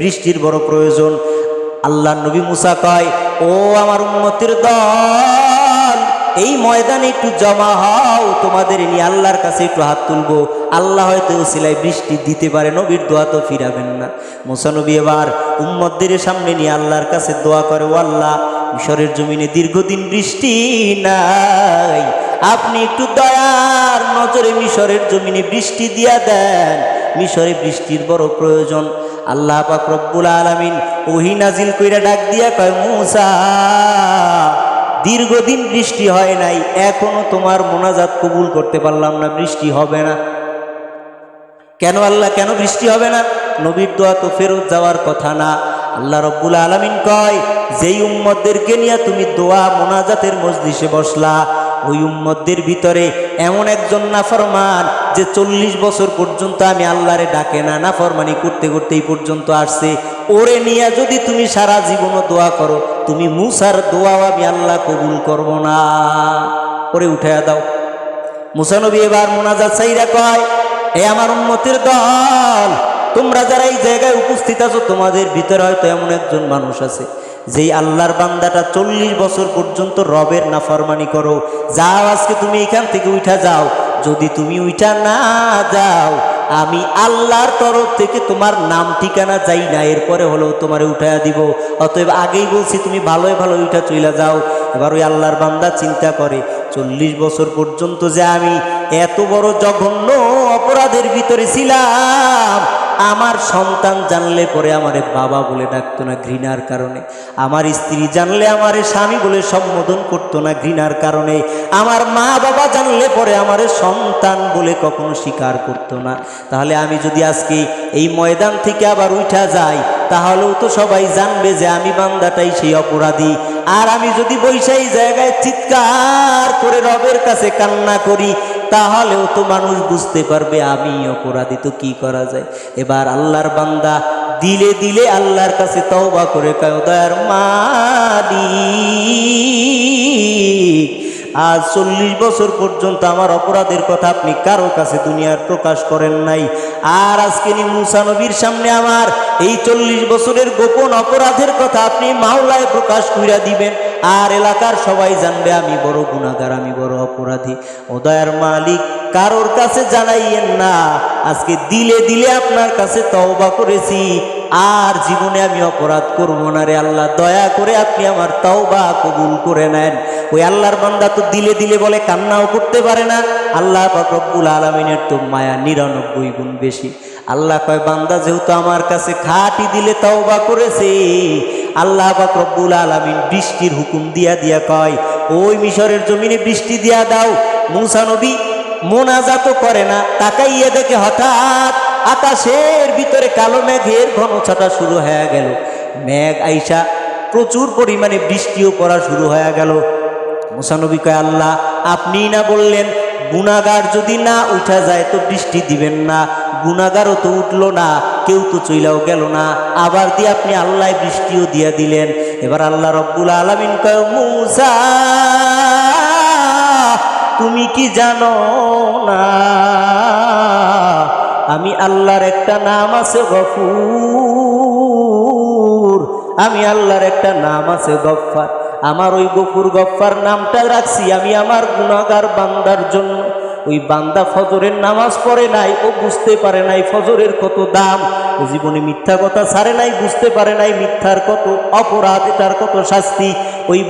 বৃষ্টির বড় প্রয়োজন। আল্লাহ নবী মুসা কয়, ও আমার উন্নতির দল, এই ময়দানে একটু জমা হও, তোমাদের নিয়ে আল্লাহর কাছে একটু হাত তুলবো। আল্লাহ হয়তো সিলাই বৃষ্টি দিতে পারে, নবীর দোয়া তো ফিরাবেন না। মুসা নবী এবার উম্মতদের সামনে নিয়ে আল্লাহর কাছে দোয়া করে, ও আল্লাহ, মিশরের জমিনে দীর্ঘদিন বৃষ্টি নাই। আপনি একটু দয়ার নজরে মিশরের জমিনে বৃষ্টি দিয়া দেন। মিশরে বৃষ্টির বড় প্রয়োজন। আল্লাহ পাক রব্বুল আলামিন ওহি নাজিল কইরা ডাক দিয়া কয়, মুসা, দীর্ঘদিন বৃষ্টি হয় নাই, এখনও তোমার মোনাজাত কবুল করতে পারলাম না, বৃষ্টি হবে না। কেন আল্লাহ, কেন বৃষ্টি হবে না? নবীর দোয়া তো ফেরত যাওয়ার কথা না। আল্লাহ রব্বুল আলামিন কয়, যেই উম্মতদেরকে নিয়ে তুমি দোয়া মোনাজাতের মজলিসে বসলা ওই উম্মতদের ভিতরে এমন একজন নাফরমান যে চল্লিশ বছর পর্যন্ত আমি আল্লাহরে ডাকে না, নাফরমানি করতে করতে এই পর্যন্ত আসছে। ওরে নিয়ে যদি তুমি সারা জীবনও দোয়া করো, তুমি মুসার দোয়াও আমি আল্লাহ কবুল করব না। ওরে উঠাইয়া দাও। মুসানবী এবার মোনাজাত সাইরা কয়, এ আমার উন্মতির দল, তোমরা যারা এই জায়গায় উপস্থিত আছো, তোমাদের ভিতরে হয়তো এমন একজন মানুষ আছে যেই আল্লাহর বান্দাটা চল্লিশ বছর পর্যন্ত রবের নাফরমানি করো, যাও আজকে তুমি এখান থেকে উঠা যাও। যদি তুমি উঠা না যাও, আমি আল্লাহর তরফ থেকে তোমার নাম ঠিকানা যাই না, এরপরে হলেও তোমারে উঠাইয়া দিব। অতএব আগেই বলছি, তুমি ভালোই ভালো উঠা চইলা যাও। এবার ওই আল্লাহর বান্দা চিন্তা করে, চল্লিশ বছর পর্যন্ত যে আমি এত বড় জঘন্য অপরাধের ভিতরে ছিলাম আমার সন্তান জানলে পরে আমারে বাবা বলে ডাকতো না ঘৃণার কারণে। আমার স্ত্রী জানলে আমারে স্বামী বলে সম্বোধন করতো না ঘৃণার কারণে। আমার মা বাবা জানলে পরে আমারে সন্তান বলে কখনো স্বীকার করতো না। তাহলে আমি যদি আজকে এই ময়দান থেকে আবার উঠা যাই, তাহলেও তো সবাই জানবে যে আমি বান্দাটাই সেই অপরাধী। আর আমি যদি বৈশাই জায়গায় চিৎকার করে রবের কাছে কান্না করি তাহলেও তো মানুষ বুঝতে পারবে আমি অপরাধী, তো কি করা যায়? এবার আল্লাহর বান্দা দিলে দিলে আল্লাহর কাছে তওবা করে কয় দয়ার মালিক। আজ চল্লিশ বছর পর্যন্ত আমার অপরাধের কথা আপনি কারও কাছে দুনিয়ার প্রকাশ করেন নাই। আর আজকে মুসা নবীর সামনে আমার এই চল্লিশ বছরের গোপন অপরাধের কথা আপনি মাওলায় প্রকাশ কইরা দিবেন। আর এলাকার সবাই জানবে আমি বড় গুণাগার আমি বড় অপরাধী। ওদয়ার মালিক, কারোর কাছে জানাইয়েন না। আজকে দিলে দিলে আপনার কাছে তওবা করেছি। আর জীবনে আমি অপরাধ করব না রে আল্লাহ, দয়া করে আপনি আমার তওবা কবুল করে নেন। ওই আল্লাহর বান্দা তো দিলে দিলে বলে, কান্নাও করতে পারে না। আল্লাহ রব্বুল আলমিনের তো মায়া নিরানব্বই গুণ বেশি। আল্লাহ কয়, বান্দা যেহেতু আমার কাছে খাটি দিলে তওবা করেছে, আল্লাহ পাক রব্বুল আলমিন বৃষ্টির হুকুম দিয়া দিয়া কয়, ওই মিশরের জমিনে বৃষ্টি দিয়া দাও। মুসা নবী মোনাজাত করে না, তাকাইয়ে দেখে হঠাৎ আকাশের ভিতরে কালো মেঘের ঘন ছাটা শুরু হয়ে গেল। মেঘ আইসা প্রচুর পরিমাণে বৃষ্টিও পড়া শুরু হয়ে গেল। মুসানবী কয়, আল্লাহ আপনি না বললেন গুণাগার যদি না উঠা যায় তো বৃষ্টি দিবেন না গুণাগারও তো উঠল না, কেউ তো চইলাও গেল না, আবার দিয়ে আপনি আল্লাহ বৃষ্টিও দিয়া দিলেন। এবার আল্লাহ রব্বুল আলমিন কয়, মুসা, তুমি কি জানো না, আমি আল্লাহর একটা নাম আছে গফুর, আমি আল্লাহর একটা নাম আছে গফ্ফার আমার ওই গফুর গফার নামটা রাখছি, আমি আমার গুণাগার বান্দার জন্য। ওই বান্দা ফজরের নামাজ পড়ে নাই, ও বুঝতে পারে নাই ফজরের কত দাম। ও জীবনে মিথ্যা কথা ছাড়ে নাই, বুঝতে পারে নাই মিথ্যার কত অপরাধ, এটার কত শাস্তি। ওই